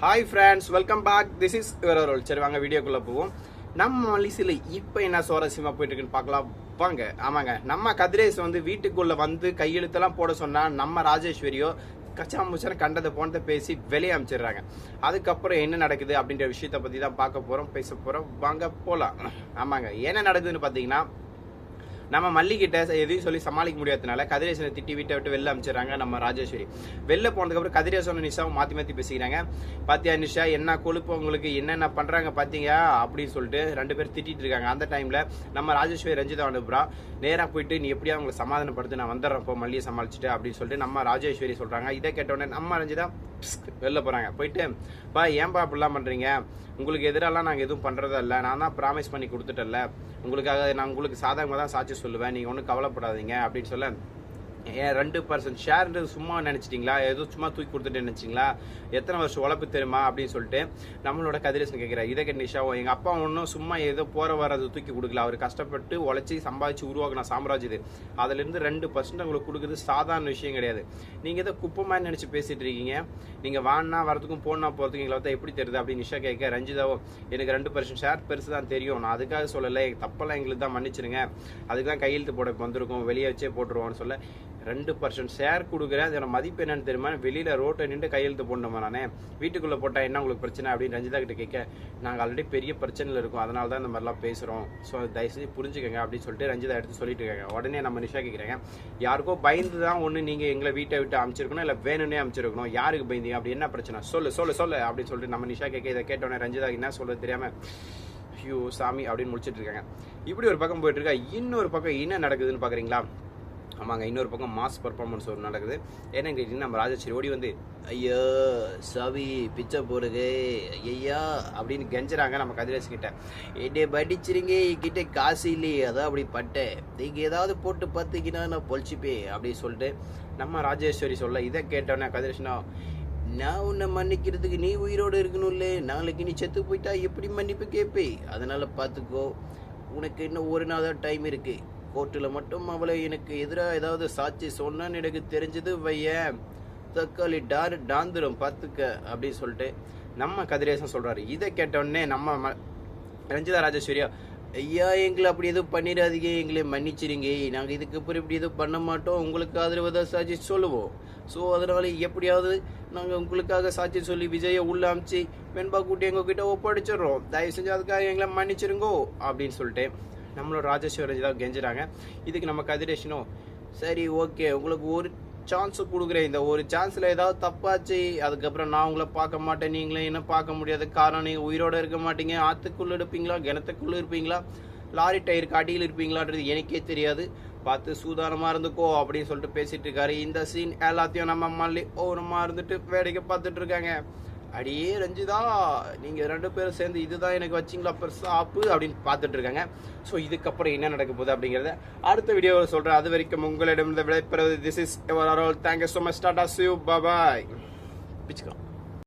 Hi friends welcome back this is roll சரி வாங்க வீடியோக்குள்ளே போவோம். நம்ம மலிசில் இப்போ என்ன சுவாரஸ்யமாக போயிட்டுருக்குன்னு பார்க்கலாம். வாங்க ஆமாங்க. நம்ம கதிரேஷ் வந்து வீட்டுக்குள்ளே வந்து கையெழுத்தெல்லாம் போட சொன்னால் நம்ம ராஜேஸ்வரியோ கச்சா முச்சனை கண்டதை போனதை பேசி வெளியே அமைச்சிடுறாங்க. அதுக்கப்புறம் என்ன நடக்குது அப்படின்ற விஷயத்தை பற்றி தான் பார்க்க போகிறோம் பேச போகிறோம் வாங்க போகலாம் ஆமாங்க. என்ன நடக்குதுன்னு பார்த்தீங்கன்னா நம்ம மல்லிகிட்ட எதையும் சொல்லி சமாளிக்க முடியாதனால கதிரேசனை திட்டி வீட்டை விட்டு வெளில அனுப்பிச்சிடுறாங்க நம்ம ராஜேஸ்வரி. வெளில போனதுக்கப்புறம் கதிரேசன் நிஷாவும் மாற்றி மாற்றி பேசிக்கிறாங்க. பாத்தியா நிஷா என்ன கொழுப்பு உங்களுக்கு? என்னென்ன பண்ணுறாங்க பார்த்தீங்க அப்படின்னு சொல்லிட்டு ரெண்டு பேரும் திட்டிட்டு இருக்காங்க. அந்த டைமில் நம்ம ராஜேஸ்வரி ரஞ்சிதா அனுப்புறா. நேராக போயிட்டு நீ எப்படியா அவங்களை சமாதானப்படுத்து நான் வந்துடுறப்போ மல்லியை சமாளிச்சுட்டு அப்படின்னு சொல்லிட்டு நம்ம ராஜேஸ்வரி சொல்கிறாங்க இதை கேட்டோடனே நம்ம ரஞ்சிதா வெளில போகிறாங்க போயிட்டு பா ஏன்பா அப்படிலாம் பண்ணுறீங்க உங்களுக்கு எதிராலாம் நாங்கள் எதுவும் பண்ணுறதா இல்லை நான் தான் ப்ராமிஸ் பண்ணி கொடுத்துட்டேன்ல. உங்களுக்காக நான் உங்களுக்கு சாதகமாக தான் சாட்சி சொல்லுவேன். நீங்கள் ஒன்றும் கவலைப்படாதீங்க அப்படின்னு சொல்ல ஏன் ரெண்டு பர்சன்ட் ஷேர்ன்றது சும்மா நினச்சிட்டிங்களா? ஏதோ சும்மா தூக்கி கொடுத்துட்டு நினச்சிங்களா? எத்தனை வருஷம் உழைப்பு தெரியுமா? அப்படின்னு சொல்லிட்டு நம்மளோட கதிரேசன் கேட்குறாரு. இதை கேட்டு நிஷாவும் எங்கள் அப்பா ஒன்றும் சும்மா ஏதோ போகிற வர்றது தூக்கி கொடுக்கல. அவர் கஷ்டப்பட்டு உழைச்சி சம்பாதிச்சு உருவாக்கின சாம்ராஜ்யம் இது. அதுலேருந்து ரெண்டு பர்சன்ட் உங்களுக்கு கொடுக்குறது சாதாரண விஷயம் கிடையாது. நீங்கள் ஏதோ குப்பமாக நினச்சி பேசிகிட்டு இருக்கீங்க. நீங்கள் வானா வரதுக்கும் போனா போகிறதுக்கும் எங்களை பார்த்தா எப்படி தெரியுது? அப்படின்னு நிஷா கேட்க ரஞ்சிதாவோ எனக்கு ரெண்டு பர்சன்ட் ஷேர் பெருசு தான் தெரியும். நான் அதுக்காக சொல்லலை. தப்பெல்லாம் எங்களுக்கு தான் மன்னிச்சிருங்க. அதுக்கு தான் கையெழுத்து போட வந்திருக்கோம். வெளியே வச்சே போட்டுருவோம்னு சொல்ல. ரெண்டு பர்சன்ட் ஷேர் கொடுக்குறேன். அதோட மதிப்பு என்னன்னு தெரியுமா? வெளியில் ரோட்டை நின்று கையெழுத்து போடணுமா நானே? வீட்டுக்குள்ளே போட்டால் என்ன உங்களுக்கு பிரச்சனை அப்படின்னு ரஞ்சிதா கிட்ட கேட்க நாங்கள் ஆல்ரெடி பெரிய பிரச்சனையில் இருக்கோம். அதனால தான் இந்த மாதிரிலாம் பேசுகிறோம் ஸோ தயவுசெய்து புரிஞ்சுக்கங்க அப்படின்னு சொல்லிட்டு ரஞ்சிதா எடுத்து சொல்லிட்டு இருக்காங்க. உடனே நம்ம நிஷா கேட்குறாங்க யாருக்கோ பயந்து தான் ஒன்று நீங்கள் எங்களை வீட்டை விட்டு அமைச்சிருக்கணும் இல்லை வேணும்னே அமைச்சிருக்கணும். யாருக்கு பயந்தீங்க அப்படி என்ன பிரச்சனை? சொல்லு சொல்லு சொல்லு அப்படின்னு சொல்லிட்டு நம்ம நிஷா கேட்க இதை கேட்டோன்னே ரஞ்சிதா என்ன சொல்றது தெரியாமல் ஐயோ சாமி அப்படின்னு முடிச்சிட்டு இருக்காங்க. இப்படி ஒரு பக்கம் போயிட்டு இருக்கா. இன்னொரு பக்கம் என்ன நடக்குதுன்னு பார்க்குறீங்களா ஆமாங்க இன்னொரு பக்கம் மாஸ் பர்ஃபார்மன்ஸ் ஒரு நடக்குது. ஏன்னு கேட்டிங்கன்னா நம்ம ராஜேஸ்வரி ஓடி வந்து ஐயோ சவி பிச்சை போடுது ஐயா அப்படின்னு கெஞ்சுறாங்க நம்ம கதிரேசு கிட்ட. என்னை படிச்சிருங்க கிட்ட காசு இல்லையே அதான் அப்படி பட்டேன் நீங்கள் ஏதாவது போட்டு பார்த்தீங்கன்னா நான் பொழிச்சுப்பேன் அப்படின்னு சொல்லிட்டு நம்ம ராஜேஸ்வரி சொல்ல இதை கேட்டோன்னே கதிரேஷனா நான் உன்னை மன்னிக்கிறதுக்கு நீ உயிரோடு இருக்கணும்ல நாளைக்கு நீ செத்து போயிட்டா எப்படி மன்னிப்பு கேட்பே? அதனால் பார்த்துக்கோ உனக்கு இன்னும் ஒரு நாள் தான் டைம் இருக்குது கோர்ட்டில் மட்டும் அவளை எனக்கு எதிராக ஏதாவது சாட்சி சொன்னான்னு எனக்கு தெரிஞ்சது வையன். தக்காளி டார் டாந்துரும் பார்த்துக்க அப்படின்னு சொல்லிட்டு நம்ம கதிரேசன் சொல்கிறாரு இதை கேட்டோடனே நம்ம ம- ரஞ்சிதா ராஜேஸ்வரியா ஐயா எங்களை அப்படி எதுவும் பண்ணிடாதீங்க எங்களை மன்னிச்சிருங்க. நாங்கள் இதுக்கப்புறம் இப்படி எதுவும் பண்ண மாட்டோம். உங்களுக்கு ஆதரவு தான் சாட்சி சொல்லுவோம். ஸோ அதனால எப்படியாவது நாங்கள் உங்களுக்காக சாட்சி சொல்லி விஜயை உள்ள அமிச்சு வெண்பா கூட்டி எங்ககிட்ட ஒப்படைச்சிடுறோம். தயவு செஞ்சு அதுக்காக எங்களை மன்னிச்சிருங்கோ அப்படின்னு சொல்லிட்டு நம்மளோட ராஜேஸ்வரி தான் கெஞ்சுறாங்க. இதுக்கு நம்ம கதிரேஷனும் சரி ஓகே உங்களுக்கு ஒரு சான்ஸ் கொடுக்குறேன். இந்த ஒரு சான்ஸில் ஏதாவது தப்பாச்சு அதுக்கப்புறம் நான் உங்களை பார்க்க மாட்டேன். நீங்களே என்ன பார்க்க முடியாது. காரணம் நீங்கள் உயிரோடு இருக்க மாட்டீங்க. ஆற்றுக்குள்ளே இருப்பீங்களா? கிணத்துக்குள்ளே இருப்பீங்களா? லாரி டயருக்கு அடியில் இருப்பீங்களான்றது எனக்கே தெரியாது. பார்த்து சூதானமாக இருந்துக்கோ அப்படின்னு சொல்லிட்டு பேசிகிட்டு இருக்காரு. இந்த சீன் எல்லாத்தையும் நம்ம மல்லி ஓரமாக இருந்துட்டு வேடிக்கை பார்த்துட்டு இருக்காங்க. அடியே ரஞ்சிதா நீங்கள் ரெண்டு பேரும் சேர்ந்து இதுதான் எனக்கு வச்சிங்களா பெருசாக ஆப்பு அப்படின்னு பார்த்துட்டு இருக்காங்க ஸோ இதுக்கப்புறம் என்ன நடக்க போகுது அப்படிங்கிறத அடுத்த வீடியோவில் சொல்கிறேன் அது வரைக்கும் உங்களிடம் விடைபெறுவது. This is ever all thank you so much Tata சிவ் பாபாய் பிச்சுக்கலாம்.